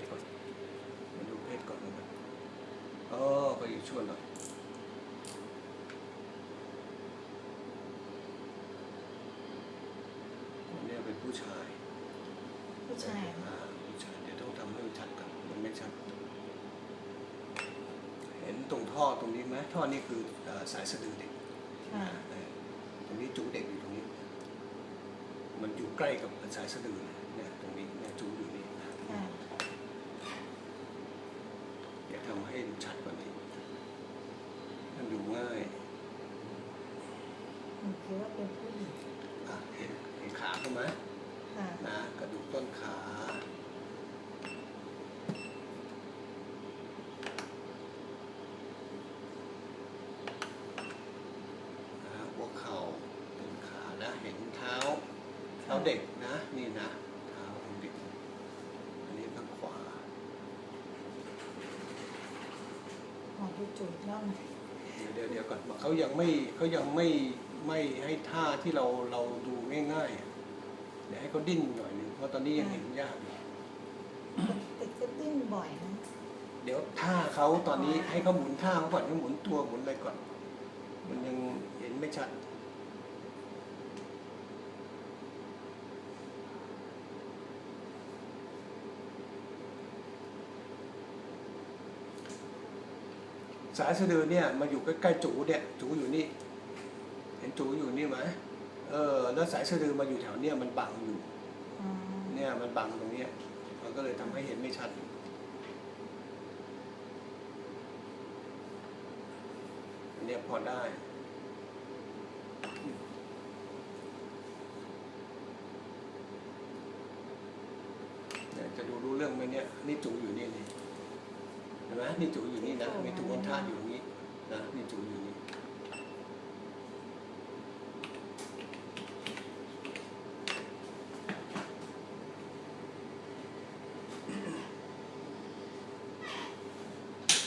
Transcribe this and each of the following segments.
ศก่อนมาดูเพศก่อนนะครับอ๋อก็อยู่ช่วงหน่อยคนเนี้เป็นผู้ชายผู้ชาย อ่าผู้ชายเดี๋ยวต้องทำให้มันชัดกันมันไม่ชัด เห็นตรงท่อตรงนี้ไหมท่อนี้คือเอ่อสายสะดือเด็กค่ะ เออตรงนี้จูเด็กอยู่ตรงนี้ มันอยู่ใกล้กับสายสะดือเนี่ยตรงนี้เนี่ยจูอยู่นี่ ค่ะ อยากทำ ให้ดูชัดกว่านี้ มันดูง่ายหนูคิดว่าเป็นผู้หญิงอะเห็นเห็นขาเขาไหมค่ะนะกระดูกต้นขานะหัวเข่าต้นขานะ เห็นเท้าเท้าเด็กนะ นี่นะ เท้าของเด็ก อันนี้ทางขวา หมอดูจุดเล่าหน่อยเดี๋ยวเดี๋ยวก่อนเขายังไม่เขายังไม่ไม่ให้ท่าที่เราเราดูง่ายๆอะเดี๋ยวให้เขาดิ้นหน่อยหนึงเพราะตอนนี้ยังเห็นยากอยู่ติดก็ดิ้นบ่อยนะเดี๋ยวท่าเขาตอนนี้ให้เขาหมุนท่าเขาก่อนให้หมุนตัวหมุนอะไรก่อน มันยังเห็นไม่ชัด สายสะดือเนี่ยมาอยู่ใกล้ๆจูเนี่ยจูอยู่นี่ เห็นจูอยู่นี่ไหมเออ แล้วสายสะดือมาอยู่แถวเนี้ยมันบังอยู่อ๋อเนี่ยมันบังตรงเนี้ย มันก็เลยทำให้เห็นไม่ชัดอันเนี้ยพอได้เนี่ยจะดูรู้เรื่องไหมเนี่ยนี่จูอยู่นี่นี่เห็นไหมนี่จูอยู่นี่นะมีจู อันท่าอยู่ตรงนี้นะนี่จูอยู่นี่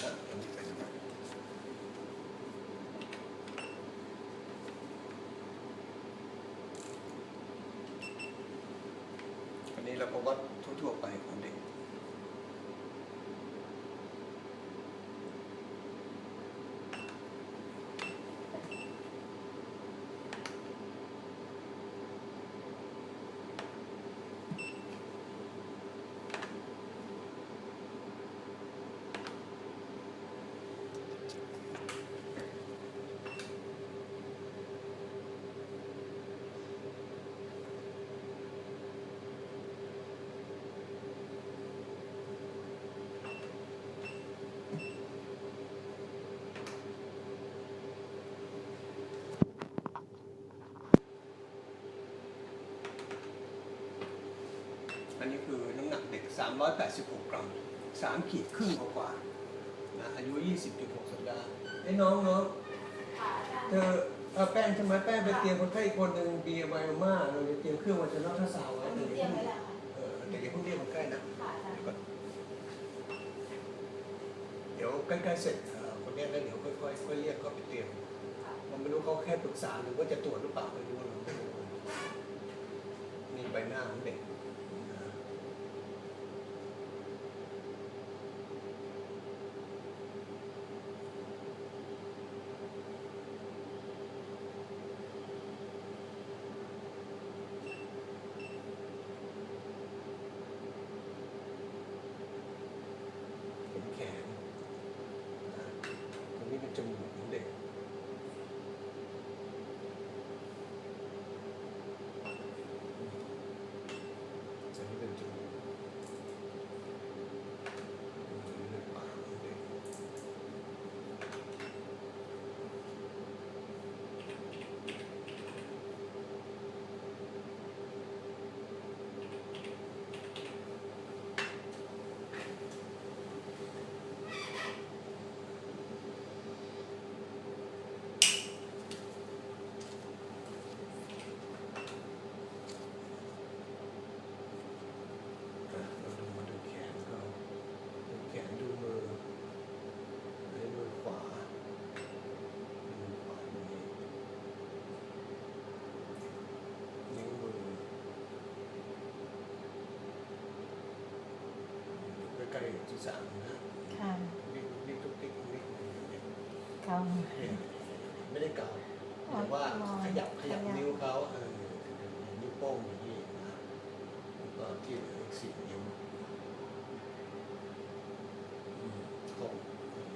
อะอันนี้ไปสบอันนี้เราก็วัดทั่วๆไปของเด็ก 386 กรัม 3 ขีดครึ่งกว่าๆนะอายุ 20.6 สัปดาห์ไอ้น้องน้องเธอเอาแป้งใช่ไหมแป้งไปเตรียมคนไข้อีกคนหนึ่งบีไบโอมาเราจะเตรียมเครื่องวัชรทศาวไว้อันเดี๋นี้ยวเตรีอย่ายมเพิ่งไว้แล้วค่ะเออเดี๋ยวอย่าเพิ่งเรียกคนไข้นะค่ะอาจารย์เดี๋ยวก่อนเดี๋ยวใกล้ๆเสร็จเอ่อคนเนี้ยแล้วเดี๋ยวค่อยๆค่อยเรียกเขาไปเตรียมมันไม่รู้เขาแค่ปรึกษาหรือว่าจะตรวจหรือเปล่าไม่รู้เราไม่รู้นี่ใบหน้าของเด็กนะ เห็นแขนนะตรงนี้เป็นจมูกของเด็ก ศีรษะนะค่ะนี่นี่ตุ๊กติ๊กนี่เนี่ยเขาเนี่ยไม่ได้เกาแต่ว่าขยับขยับนิ้วเขาเออนิ้วโป้งอย่างนี้นะแล้วก็ที่เหลืออีกสี่นิ้วอืมครบอืม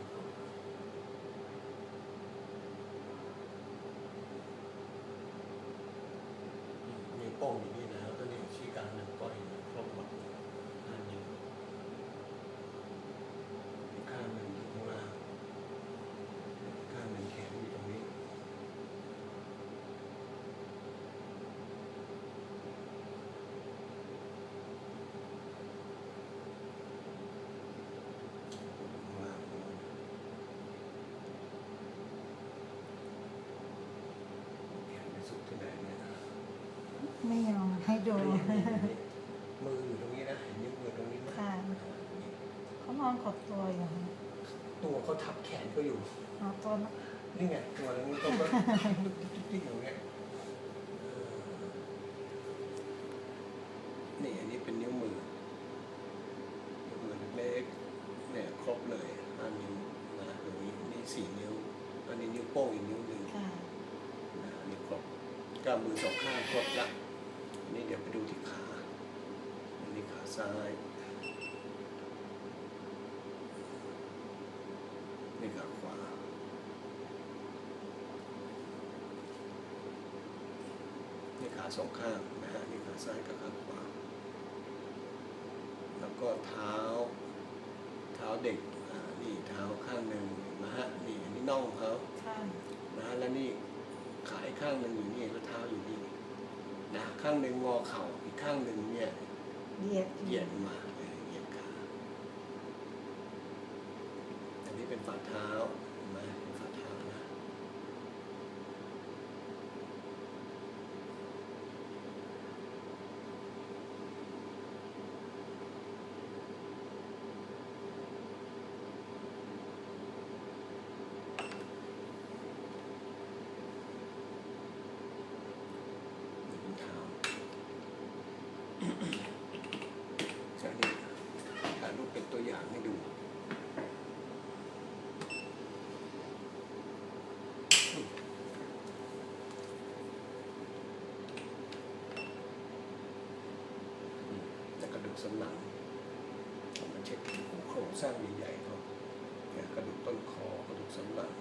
นิ้วโป้งอย่างนี้นะแล้วก็นิ้วชี้กลางนิ้วก้อยนะครบหมดห้านิ้วอีกข้างหนึ่งอยู่ข้างล่างอีกข้างหนึ่งแขนอยู่ตรงนี้ ว่าแขนไปสุดที่ไหนเนี่ย ไม่ย อมให้ดูมืออยู่ตรงนี้นะเห็นนิ้วมือตรงนี้ไหมค่ะ เขานอนกดตัวอยู่ค่ะตัวเขาทับแขนเขาอยู่เอาตัวนี่ไงตัวตรงนี้เขาก็ติ๊กๆอย่างเงี้ยเออนี่อันนี้เป็นนิ้วมือนิ้วมือเล็กๆเนี่ยครบเลยห้านิ้วนะตรงนี้นี่สี่นิ้วอันนี้นิ้วโป้งอีกนิ้วหนึ่งค่ะนะอันนี้ครบกล้ามมือสองข้างครบละอั นนี้เดี๋ยวไปดูที่ขาอันนี้ขาซ้ายนี่ขาขวานี่ขาสองข้างนะฮะนี่ขาซ้ายกับขาขวาแล้วก็เท้า เท้าเด็กอ่านี่เท้าข้างหนึ่งนะฮะนี่อันนี้น่องเขาค่ะนะแล้วนี่ขาอีกข้างหนึ่งอยู่นี่แล้วเท้าอยู่นี่ นะข้างหนึ่งงอเข่าอีกข้างหนึ่งเนี่ยเหยียดเหยียดมาเออเหยียดขาอันนี้เป็นฝ่าเท้าเห็นไหมเป็นฝ่าเท้านะนี่เป็นเท้า จะนี่ถ่ายรูปเป็นตัวอย่างให้ดู แต่กระดูก สันหลังมันเช็คโครงสร้างใหญ่ๆเขาเนี่ยกระดูกต้นคอกระดูกสันหลัง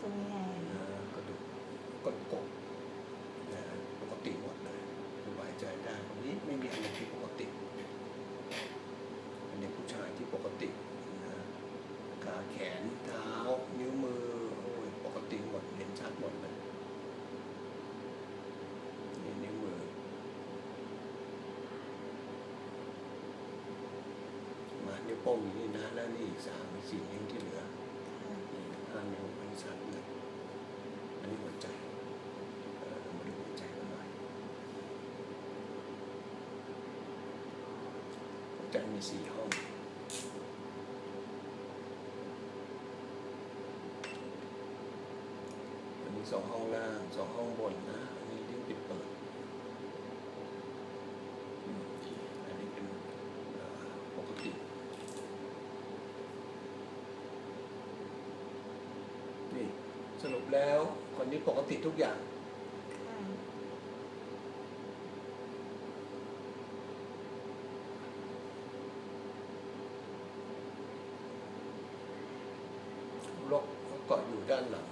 ตัวใหญ่นะกระดูกก้นกบนะปกติหมดเลยสบายใจได้วันนี้ไม่มีอะไรที่ปกติ อันนี้ผู้ชายที่ปกตินะขาแขนเท้า นิ้วมือ โอ้ย ปกติหมด เห็นชัดหมดเลย นี่นิ้วมือ มานิ้วโป้งอยู่นี่นะแล้วนี่อีกสามอีกสี่นิ้วที่เหลือค่ะนี่ห้านิ้วไม่ชัดเลยอันนี้หัวใจออมาดูหัวใจกันหน่อยหัวใจมีสี่ห้องอันนี้สองห้องล่างสองห้องบนนะ อันนี้ลิ้นปิดเปิดอืมอันนี้เป็นเอ่อปกติ นี่สรุปแล้วคนนี้ ปกติทุกอย่างค่ะโรคเกาะอยู่ด้านหลัง